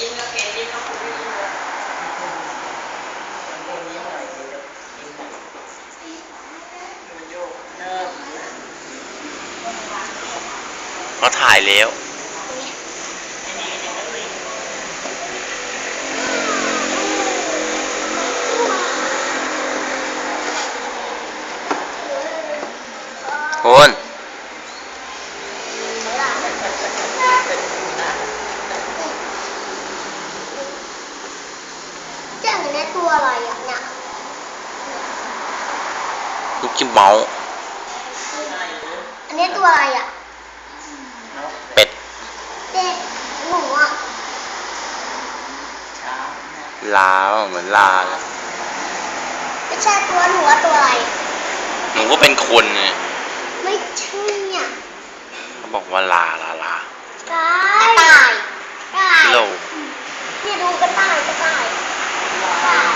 ยิ้มแล้วเกยิ้มแล้วคุณไม่ยิ้มเลยมันเป็นยิ้มหน่อยยิ้มหน่อยมันโยกเนิบเขาถ่ายแล้วอัน นี้ยังไม่ลิงคุณเจ้าเนี้ยตัวอะไรอะเนี่ยลูกจิ้มเมาส์ได้หรืออันนี้ตัวอะไรอะนกเป็ดเด็กหนูอะช้างนะลาเหมือนลาเลยไม่ใช่ตัวหนูอะตัวอะไร หนูก็เป็นคนไงไม่ใช่อะเขาบอกว่าลาลาลากระต่ายกระต่ายโลเนี่ยดูกระต่ายกระต่าย ก